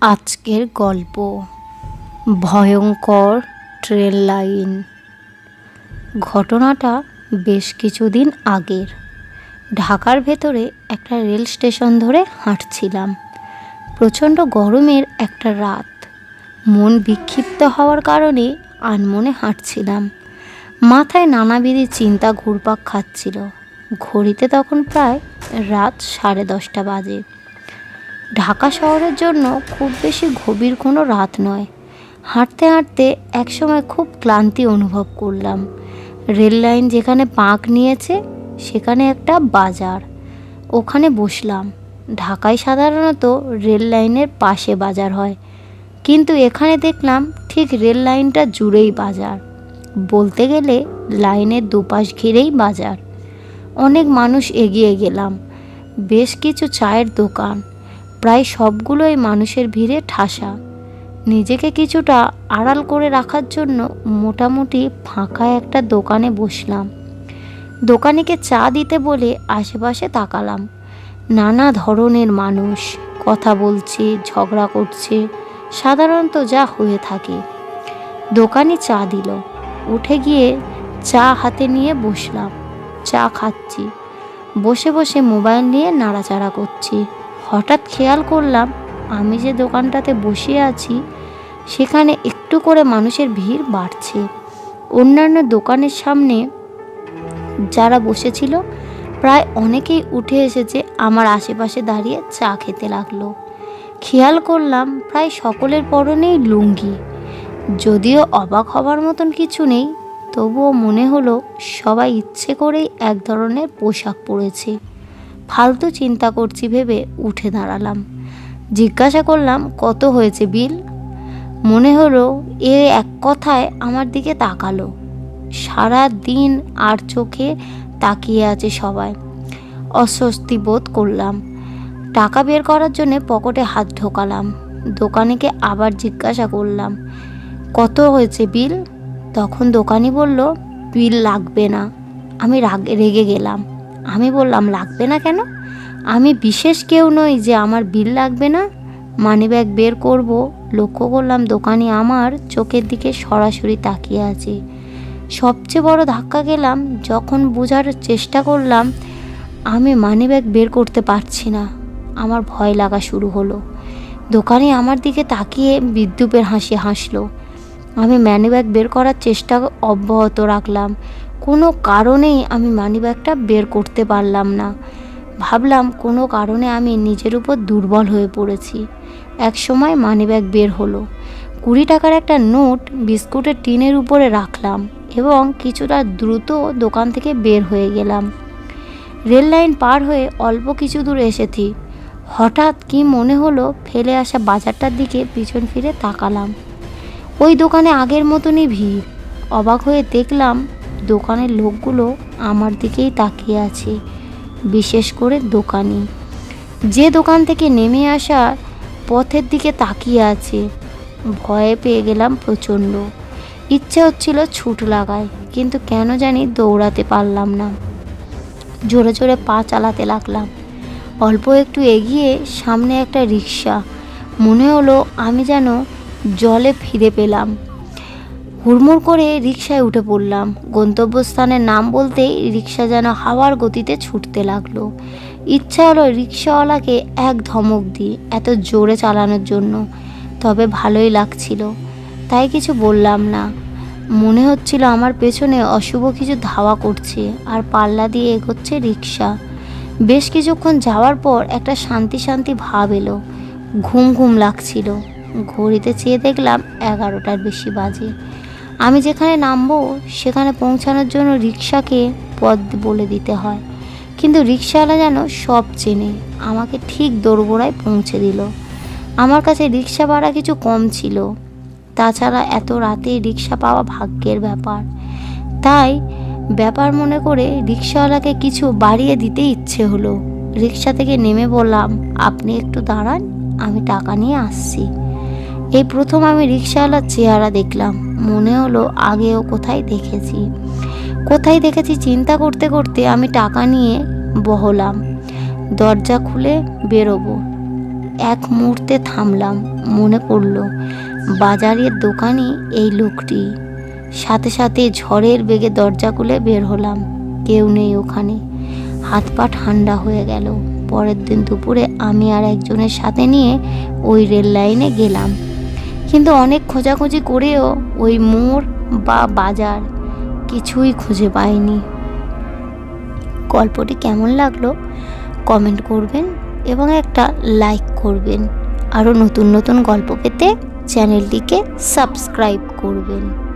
আজকের গল্প। ভয়ঙ্কর ট্রেন লাইন। ঘটনাটা বেশ কিছুদিন আগের। ঢাকার ভেতরে একটা রেল স্টেশন ধরে হাঁটছিলাম। প্রচণ্ড গরমের একটা রাত। মন বিক্ষিপ্ত হওয়ার কারণে আনমনে হাঁটছিলাম। মাথায় নানাবিধি চিন্তা ঘুরপাক খাচ্ছিল। ঘড়িতে তখন প্রায় রাত সাড়ে দশটা বাজে। ঢাকা শহরের জন্য খুব বেশি গভীর কোনো রাত নয়। হাঁটতে হাঁটতে একসময় খুব ক্লান্তি অনুভব করলাম। রেল লাইন যেখানে পাঁক নিয়েছে, সেখানে একটা বাজার। ওখানে বসলাম। ঢাকায় সাধারণত রেল লাইনের পাশে বাজার হয়। কিন্তু এখানে দেখলাম ঠিক রেল লাইনটা জুড়েই বাজার। বলতে গেলে লাইনের দুপাশ ঘিরেই বাজার। অনেক মানুষ এগিয়ে গেলাম। বেশ কিছু চায়ের দোকান প্রায় সবগুলোই মানুষের ভিড়ে ঠাসা। নিজেকে কিছুটা আড়াল করে রাখার জন্য মোটামুটি ফাঁকা একটা দোকানে বসলাম। দোকানিকে চা দিতে বলে আশেপাশে তাকালাম। নানা ধরনের মানুষ, কথা বলছে, ঝগড়া করছে, সাধারণত যা হয়ে থাকে। দোকানি চা দিল। উঠে গিয়ে চা হাতে নিয়ে বসলাম। চা খাচ্ছি। বসে বসে মোবাইল নিয়ে নাড়াচাড়া করছি। হঠাৎ খেয়াল করলাম আমি যে দোকানটাতে বসে আছি, সেখানে একটু করে মানুষের ভিড় বাড়ছে। অন্যান্য দোকানের সামনে যারা বসেছিল, প্রায় অনেকেই উঠে এসেছে আমার আশেপাশে দাঁড়িয়ে চা খেতে লাগল। খেয়াল করলাম প্রায় সকলের পরনেই লুঙ্গি। যদিও অবাক হবার মতন কিছু নেই, তবুও মনে হলো সবাই ইচ্ছে করেই এক ধরনের পোশাক পরেছে। ফালতু চিন্তা করছি ভেবে উঠে দাঁড়ালাম। জিজ্ঞাসা করলাম, কত হয়েছে বিল? মনে হলো এ এক কথায় আমার দিকে তাকালো। সারা দিন আর চোখে তাকিয়ে আছে সবাই। অস্বস্তি বোধ করলাম। টাকা বের করার জন্য পকেটে হাত ঢোকালাম। দোকানিকে আবার জিজ্ঞাসা করলাম, কত হয়েছে বিল? তখন দোকানি বলল, বিল লাগবে না। আমি রাগ, রেগে গেলাম। আমি বললাম, লাগবে না কেন? আমি বিশেষ কেউ নই যে আমার বিল লাগবে না। মানিব্যাগ বের করব। লক্ষ্য করলাম দোকানি আমার চোখের দিকে সরাসরি তাকিয়ে আছে। সবচেয়ে বড় ধাক্কা গেলাম, যখন বোঝার চেষ্টা করলাম, আমি মানিব্যাগ বের করতে পারছি না। আমার ভয় লাগা শুরু হলো। দোকানি আমার দিকে তাকিয়ে বিদ্যুপের হাসি হাসলো। আমি মানিব্যাগ বের করার চেষ্টা অব্যাহত রাখলাম। কোনো কারণেই আমি মানিব্যাগটা বের করতে পারলাম না। ভাবলাম কোনো কারণে আমি নিজের উপর দুর্বল হয়ে পড়েছি। এক সময় মানিব্যাগ বের হলো। কুড়ি টাকার একটা নোট বিস্কুটের টিনের উপরে রাখলাম এবং কিছুটা দ্রুত দোকান থেকে বের হয়ে গেলাম। রেল লাইন পার হয়ে অল্প কিছু দূর এসেছি। হঠাৎ কি মনে হলো ফেলে আসা বাজারটার দিকে পিছন ফিরে তাকালাম। ওই দোকানে আগের মতনই ভিড়। অবাক হয়ে দেখলাম দোকানের লোকগুলো আমার দিকেই তাকিয়ে আছে, বিশেষ করে দোকানি। যে দোকান থেকে নেমে আসা পথের দিকে তাকিয়ে আছে, ভয়ে পেয়ে গেলাম প্রচণ্ড। ইচ্ছে হচ্ছিল ছুট লাগায়, কিন্তু কেন জানি দৌড়াতে পারলাম না। জোরে জোরে পা চালাতে লাগলাম। অল্প একটু এগিয়ে সামনে একটা রিক্সা মনে হলো আমি যেন জলে ফিরে পেলাম। হুড়মুড় করে রিক্সায় উঠে পড়লাম। গন্তব্যস্থানের নাম বলতেই রিক্সা যেন হাওয়ার গতিতে ছুটতে লাগল। ইচ্ছা হলো রিক্সাওয়ালাকে এক ধমক দিই, এত জোরে চালানোর জন্য। তবে ভালোই লাগছিল। তাই কিছু বললাম না। মনে হচ্ছিল আমার পেছনে অশুভ কিছু ধাওয়া করছে আর পাল্লা দিয়ে এগোচ্ছে রিক্সা বেশ কিছুক্ষণ যাওয়ার পর একটা শান্তি শান্তি ভাব এলো। ঘুম ঘুম লাগছিল। ঘড়িতে চেয়ে দেখলাম এগারোটার বেশি বাজে। আমি যেখানে নামবো, সেখানে পৌঁছানোর জন্য রিক্সাকে পথ বলে দিতে হয়। কিন্তু রিক্সাওয়ালা যেন সব চেনে, আমাকে ঠিক দোরগোড়ায় পৌঁছে দিল। আমার কাছে রিক্সা ভাড়া কিছু কম ছিল। তাছাড়া এত রাতে রিক্সা পাওয়া ভাগ্যের ব্যাপার। তাই ব্যাপার মনে করে রিক্সাওয়ালাকে কিছু বাড়িয়ে দিতে ইচ্ছে হলো। রিক্সা থেকে নেমে বললাম, আপনি একটু দাঁড়ান, আমি টাকা নিয়ে আসছি। এই প্রথম আমি রিক্সাওয়ালার চেহারা দেখলাম। মনে হলো আগেও কোথায় দেখেছি। কোথায় দেখেছি চিন্তা করতে করতে আমি টাকা নিয়ে বহলাম। দরজা খুলে বেরোবো। এক মুহূর্তে থামলাম। মনে পড়ল, বাজারের দোকানে এই লোকটি। সাথে সাথে ঝড়ের বেগে দরজা খুলে বের হলাম। কেউ নেই ওখানে। হাত পা ঠান্ডা হয়ে গেল। পরের দিন দুপুরে আমি আর একজনের সাথে নিয়ে ওই রেল লাইনে গেলাম। কিন্তু অনেক খোঁজাখুঁজি করেও ওই মোড় বা বাজার কিছুই খুঁজে পায়নি গল্পটি কেমন লাগল কমেন্ট করবেন এবং একটা লাইক করবেন। আরও নতুন নতুন গল্প পেতে চ্যানেলটিকে সাবস্ক্রাইব করবেন।